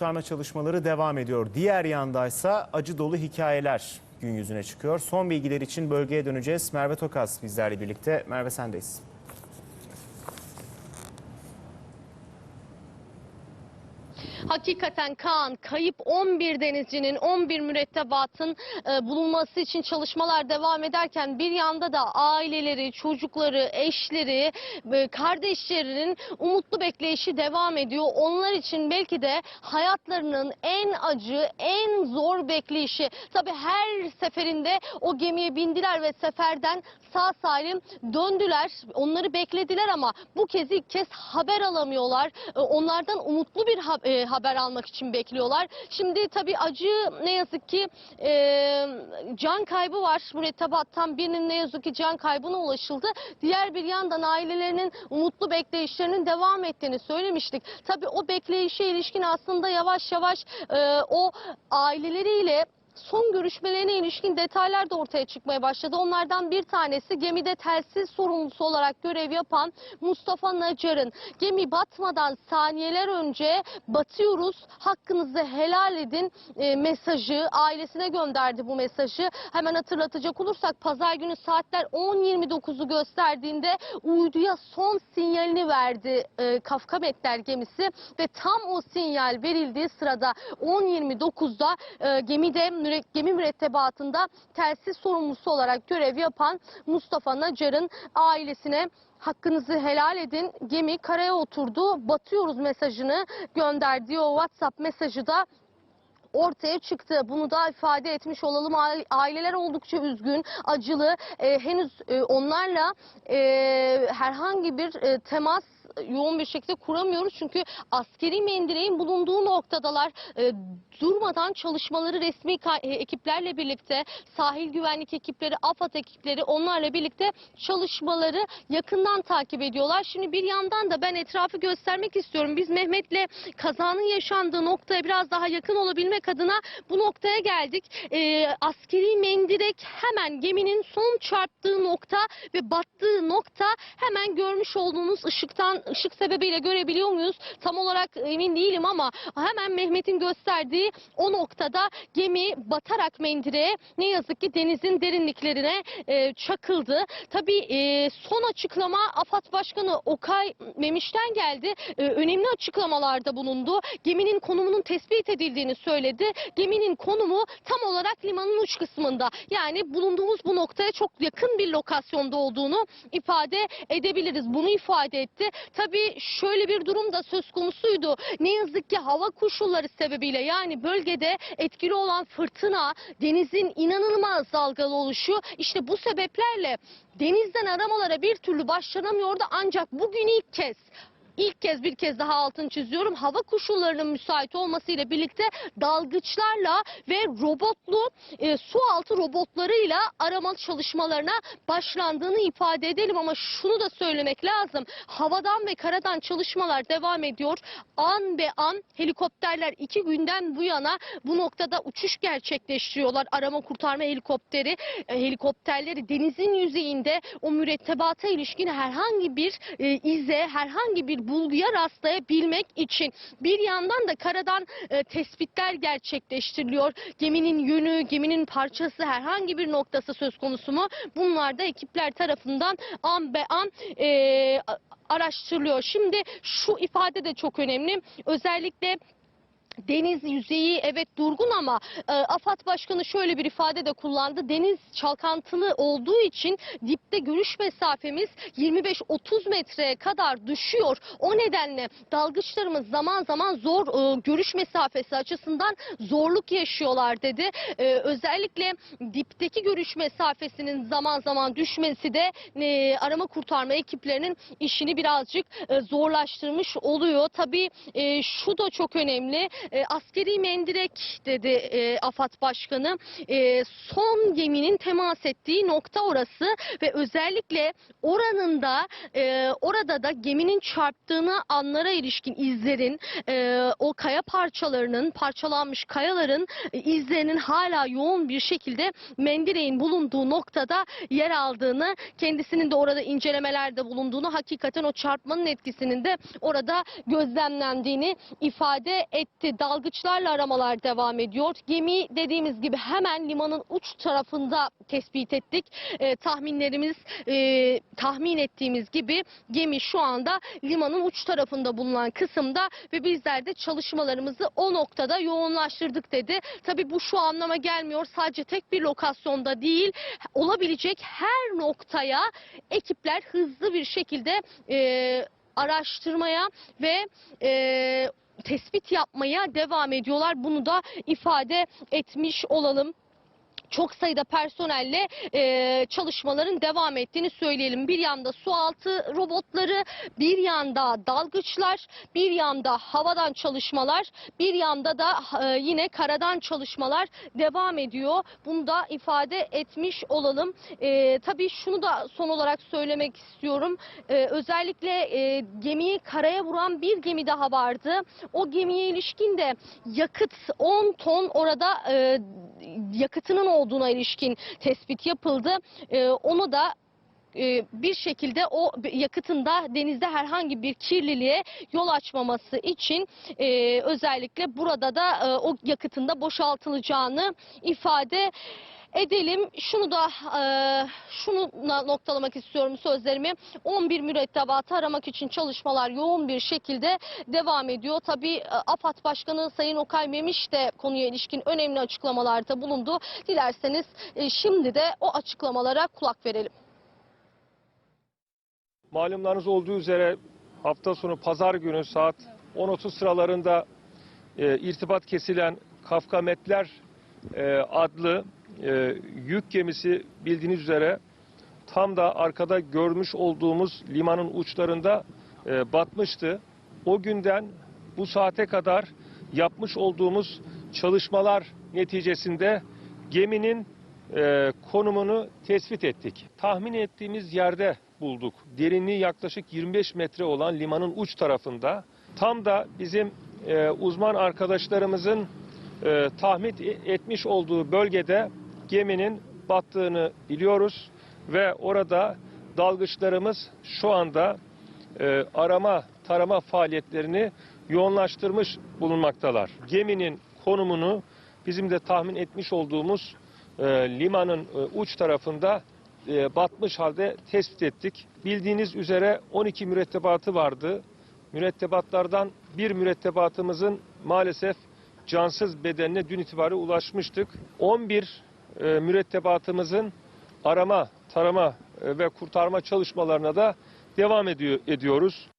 kurtarma çalışmaları devam ediyor. Diğer yandaysa acı dolu hikayeler gün yüzüne çıkıyor. Son bilgiler için bölgeye döneceğiz. Merve Tokaz bizlerle birlikte. Merve sendeyiz. Hakikaten Kaan kayıp 11 denizcinin 11 mürettebatın e, bulunması için çalışmalar devam ederken bir yanda da aileleri, çocukları, eşleri, e, kardeşlerinin umutlu bekleyişi devam ediyor. Onlar için belki de hayatlarının en acı, en zor bekleyişi. Tabii her seferinde o gemiye bindiler ve seferden sağ salim döndüler. Onları beklediler ama bu kez ilk kez haber alamıyorlar. E, Onlardan umutlu bir e, haber almak için bekliyorlar. Şimdi tabii acı ne yazık ki e, can kaybı var. Mürettebattan birinin ne yazık ki can kaybına ulaşıldı. Diğer bir yandan ailelerinin umutlu bekleyişlerinin devam ettiğini söylemiştik. Tabii o bekleyişe ilişkin aslında yavaş yavaş e, o aileleriyle son görüşmelerine ilişkin detaylar da ortaya çıkmaya başladı. Onlardan bir tanesi gemide telsiz sorumlusu olarak görev yapan Mustafa Nacar'ın gemi batmadan saniyeler önce batıyoruz hakkınızı helal edin e, mesajı ailesine gönderdi bu mesajı. Hemen hatırlatacak olursak pazar günü saatler 10.29'u gösterdiğinde uyduya son sinyalini verdi e, Kafkametler gemisi ve tam o sinyal verildiği sırada 10.29'da e, gemide gemi mürettebatında telsiz sorumlusu olarak görev yapan Mustafa Nacar'ın ailesine hakkınızı helal edin gemi karaya oturdu batıyoruz mesajını gönderdiği o WhatsApp mesajı da ortaya çıktı. Bunu da ifade etmiş olalım. Aile- Aileler oldukça üzgün, acılı. Ee, henüz e, onlarla e, herhangi bir e, temas yoğun bir şekilde kuramıyoruz. Çünkü askeri mendireğin bulunduğu noktadalar e, durmadan çalışmaları resmi e, ekiplerle birlikte sahil güvenlik ekipleri, AFAD ekipleri onlarla birlikte çalışmaları yakından takip ediyorlar. Şimdi bir yandan da ben etrafı göstermek istiyorum. Biz Mehmet'le kazanın yaşandığı noktaya biraz daha yakın olabilmek adına bu noktaya geldik. E, askeri mendirek hemen geminin son çarptığı nokta ve battığı nokta hemen görmüş olduğunuz ışıktan ışık sebebiyle görebiliyor muyuz? Tam olarak emin değilim ama hemen Mehmet'in gösterdiği o noktada gemi batarak mendireğe ne yazık ki denizin derinliklerine e, çakıldı. Tabii e, son açıklama AFAD Başkanı Okay Memiş'ten geldi. E, önemli açıklamalarda bulundu. Geminin konumunun tespit edildiğini söyledi. Geminin konumu tam olarak limanın uç kısmında. Yani bulunduğumuz bu noktaya çok yakın bir lokasyonda olduğunu ifade edebiliriz. Bunu ifade etti. Tabii şöyle bir durum da söz konusuydu. Ne yazık ki hava koşulları sebebiyle yani bölgede etkili olan fırtına, denizin inanılmaz dalgalı oluşu işte bu sebeplerle denizden aramalara bir türlü başlanamıyordu ancak bugün ilk kez İlk kez bir kez daha altını çiziyorum. Hava koşullarının müsait olmasıyla birlikte dalgıçlarla ve robotlu e, su altı robotlarıyla arama çalışmalarına başlandığını ifade edelim ama şunu da söylemek lazım. Havadan ve karadan çalışmalar devam ediyor. An be an helikopterler iki günden bu yana bu noktada uçuş gerçekleştiriyorlar. Arama kurtarma helikopteri, e, helikopterleri denizin yüzeyinde o mürettebata ilişkin herhangi bir e, ize, herhangi bir bulguya rastlayabilmek için bir yandan da karadan e, tespitler gerçekleştiriliyor. Geminin yönü, geminin parçası herhangi bir noktası söz konusu mu? Bunlar da ekipler tarafından an be an e, araştırılıyor. Şimdi şu ifade de çok önemli. Özellikle Deniz yüzeyi evet durgun ama e, AFAD Başkanı şöyle bir ifade de kullandı. Deniz çalkantılı olduğu için dipte görüş mesafemiz 25-30 metreye kadar düşüyor. O nedenle dalgıçlarımız zaman zaman zor e, görüş mesafesi açısından zorluk yaşıyorlar dedi. E, özellikle dipteki görüş mesafesinin zaman zaman düşmesi de e, arama kurtarma ekiplerinin işini birazcık e, zorlaştırmış oluyor. Tabii e, şu da çok önemli. E, askeri mendirek dedi e, AFAD Başkanı. E, son geminin temas ettiği nokta orası ve özellikle oranın da e, orada da geminin çarptığını anlara ilişkin izlerin e, o kaya parçalarının parçalanmış kayaların e, izlerinin hala yoğun bir şekilde mendireğin bulunduğu noktada yer aldığını kendisinin de orada incelemelerde bulunduğunu hakikaten o çarpmanın etkisinin de orada gözlemlendiğini ifade etti. Çeşitli dalgıçlarla aramalar devam ediyor. Gemi dediğimiz gibi hemen limanın uç tarafında tespit ettik. E, tahminlerimiz e, tahmin ettiğimiz gibi gemi şu anda limanın uç tarafında bulunan kısımda ve bizler de çalışmalarımızı o noktada yoğunlaştırdık dedi. Tabii bu şu anlama gelmiyor. Sadece tek bir lokasyonda değil olabilecek her noktaya ekipler hızlı bir şekilde e, araştırmaya ve e, tespit yapmaya devam ediyorlar. Bunu da ifade etmiş olalım çok sayıda personelle e, çalışmaların devam ettiğini söyleyelim. Bir yanda sualtı robotları, bir yanda dalgıçlar, bir yanda havadan çalışmalar, bir yanda da e, yine karadan çalışmalar devam ediyor. Bunu da ifade etmiş olalım. E, tabii şunu da son olarak söylemek istiyorum. E, özellikle e, gemiyi karaya vuran bir gemi daha vardı. O gemiye ilişkin de yakıt 10 ton orada e, yakıtının olduğuna ilişkin tespit yapıldı. E, onu da e, bir şekilde o yakıtın da denizde herhangi bir kirliliğe yol açmaması için e, özellikle burada da e, o yakıtın da boşaltılacağını ifade edelim. Şunu da e, şunu noktalamak istiyorum sözlerimi. 11 mürettebatı aramak için çalışmalar yoğun bir şekilde devam ediyor. Tabii e, AFAD Başkanı Sayın Okay Memiş de konuya ilişkin önemli açıklamalarda bulundu. Dilerseniz e, şimdi de o açıklamalara kulak verelim. Malumlarınız olduğu üzere hafta sonu pazar günü saat 10.30 sıralarında e, irtibat kesilen Kafkametler e, adlı e, yük gemisi bildiğiniz üzere tam da arkada görmüş olduğumuz limanın uçlarında e, batmıştı. O günden bu saate kadar yapmış olduğumuz çalışmalar neticesinde geminin e, konumunu tespit ettik. Tahmin ettiğimiz yerde bulduk. Derinliği yaklaşık 25 metre olan limanın uç tarafında. Tam da bizim e, uzman arkadaşlarımızın e, tahmin etmiş olduğu bölgede geminin battığını biliyoruz ve orada dalgıçlarımız şu anda e, arama tarama faaliyetlerini yoğunlaştırmış bulunmaktalar. Geminin konumunu bizim de tahmin etmiş olduğumuz e, limanın e, uç tarafında e, batmış halde tespit ettik. Bildiğiniz üzere 12 mürettebatı vardı. Mürettebatlardan bir mürettebatımızın maalesef cansız bedenine dün itibariyle ulaşmıştık. 11 e, mürettebatımızın arama, tarama e, ve kurtarma çalışmalarına da devam ediyor, ediyoruz.